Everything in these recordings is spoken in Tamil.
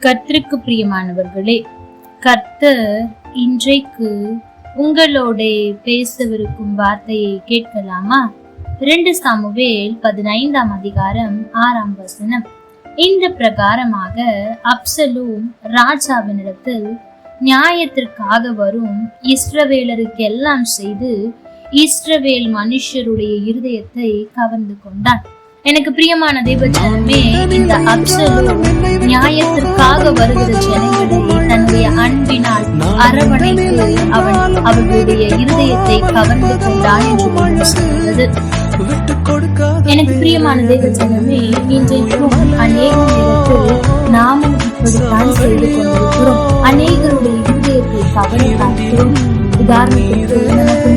கர்த்தருக்கு பிரியமானவர்களே கர்த்தர் இன்றைக்கு உங்களோட பேசவிருக்கும் வார்த்தையை கேட்கலாமா? இரண்டு சாமுவேல் பதினைந்தாம் அதிகாரம் ஆறாம் வசனம். இந்த பிரகாரமாக அப்சலூம் ராஜாவினிடத்தில் நியாயத்திற்காக வரும் இஸ்ரவேலருக்கெல்லாம் செய்து இஸ்ரவேல் மனுஷருடைய இருதயத்தை கவர்ந்து கொண்டான். எனக்கு பிரியமான தேவஜனமே இந்த அப்சலூம் நியாயத்திற்காக வருகிற ஜனங்களை தன்னுடைய அன்பினால் அரவணைத்து அவன் அவர்களுடைய இருதயத்தை கவர்ந்து கொண்டான் என்று வேதம் சொல்கிறது. எனக்கு பிரியமான தேவஜனமே இன்றைக்கும் அநேக நேரத்தில் நாமும் இப்படித்தான் செய்து கொண்டிருக்கிறோம். அநேகருடைய இருதயத்தை கவர்ந்து உதாரணத்திற்கு நமக்கு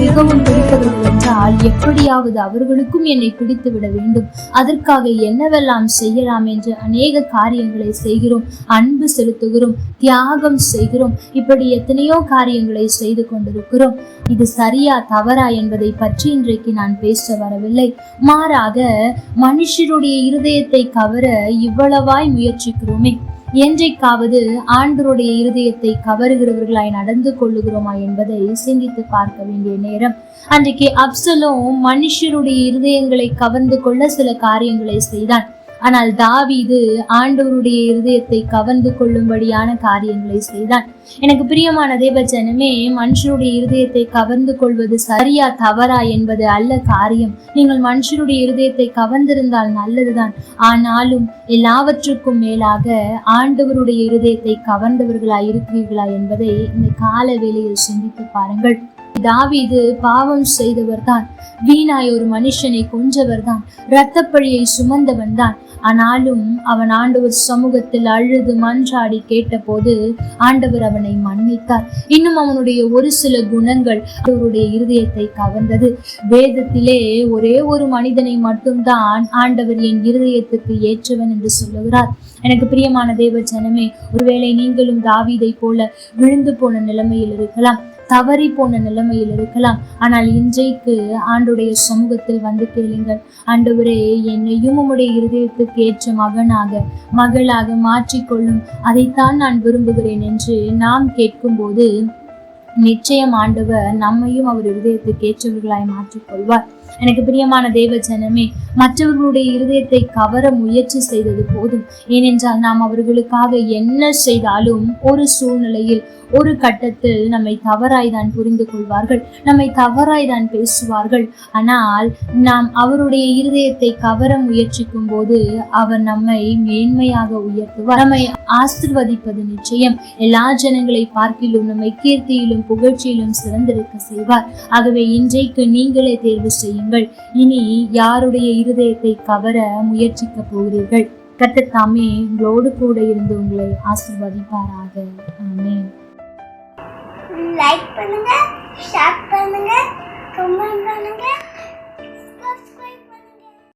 எப்படியாவது அவர்களுக்கும் என்னை பிடித்து விட வேண்டும். அதற்காக என்னவெல்லாம் செய்யலாம் என்று அநேக காரியங்களை செய்கிறோம். அன்பு செலுத்துகிறோம். தியாகம் செய்கிறோம். இப்படி எத்தனையோ காரியங்களை செய்து கொண்டிருக்கிறோம். இது சரியா தவறா என்பதை பற்றி இன்றைக்கு நான் பேச வரவில்லை. மாறாக மனுஷருடைய இருதயத்தை கவர இவ்வளவாய் முயற்சிக்கிறோமே. என்றைக்காவது ஆண்டருடைய இருதயத்தை கவருகிறவர்களாய் நடந்து கொள்ளுகிறோமா என்பதை சிந்தித்து பார்க்க வேண்டிய நேரம். அன்றைக்கு அப்சலும் மனுஷருடைய இருதயங்களை கவர்ந்து கொள்ள சில காரியங்களை செய்தான். ஆனால் தாவீது ஆண்டவருடைய இருதயத்தை கவர்ந்து கொள்ளும்படியான காரியங்களை செய்தான். எனக்கு பிரியமான தேவஜனமே மனுஷனுடைய இருதயத்தை கவர்ந்து கொள்வது சரியா தவறா என்பது அல்ல காரியம். நீங்கள் மனுஷனுடைய இருதயத்தை கவர்ந்திருந்தால் நல்லதுதான். ஆனாலும் எல்லாவற்றுக்கும் மேலாக ஆண்டவருடைய இருதயத்தை கவர்ந்தவர்களாய் இருக்கிறீர்களா என்பதை இந்த கால வேளையில் சிந்தித்து பாருங்கள். தாவீது பாவம் செய்தவர் தான் வீணாய் ஒரு மனுஷனை கொன்றவர் தான் இரத்தப்பழியை சுமந்தவன் தான் ஆனாலும் அவன் ஆண்டவர் சமூகத்தில் அழுது மன்றாடி கேட்டபோது ஆண்டவர் அவனை மன்னித்தார். இன்னும் அவனுடைய ஒரு சில குணங்கள் அவருடைய இருதயத்தை கவர்ந்தது. வேதத்திலே ஒரே ஒரு மனிதனை மட்டும்தான் ஆண்டவர் என் இருதயத்துக்கு ஏற்றவன் என்று சொல்லுகிறார். எனக்கு பிரியமான தேவ ஜனமே ஒருவேளை நீங்களும் தாவீதை போல விழுந்து போன நிலைமையில் இருக்கலாம். தவறி போன நிலைமையில் இருக்கலாம். ஆனால் இன்றைக்கு ஆண்டுடைய சமூகத்தில் வந்து கேளுங்கள். ஆண்டவரே என்னையும் உம்முடைய இருதயத்துக்கு ஏற்ற மகனாக மகளாக மாற்றிக்கொள்ளும். அதைத்தான் நான் விரும்புகிறேன் என்று நாம் கேட்கும்போது நிச்சயம் ஆண்டவர் நம்மையும் அவர் இருதயத்துக்கு ஏற்றவர்களாய் மாற்றிக்கொள்வார். எனக்கு பிரியமான தேவ ஜனமே மற்றவர்களுடைய இருதயத்தை கவர முயற்சி செய்தது போதும். ஏனென்றால் நாம் அவர்களுக்காக என்ன செய்தாலும் ஒரு சூழ்நிலையில் ஒரு கட்டத்தில் நம்மை தவறாய் தான் புரிந்து கொள்வார்கள் நம்மை தவறாய் தான் பேசுவார்கள். ஆனால் நாம் அவருடைய இருதயத்தை கவர முயற்சிக்கும் போது அவர் நம்மை மேன்மையாக உயர்த்துவார். நம்மை ஆசிர்வதிப்பது நிச்சயம். எல்லா ஜனங்களை பார்க்கிலும் நம்மை கீர்த்தியிலும் புகழ்ச்சியிலும் சிறந்திருக்க செய்வார். ஆகவே இன்றைக்கு நீங்களே தேர்வு செய்யுங்கள். இனி யாருடைய இருதயத்தை கவர முயற்சிக்க போகிறீர்கள்? கர்த்தர் தாமே உங்களோடு கூட இருந்து உங்களை ஆசிர்வதிப்பாராக. ஆமே லைக் பண்ணுங்க ஷேர் பண்ணுங்க கமெண்ட் பண்ணுங்க.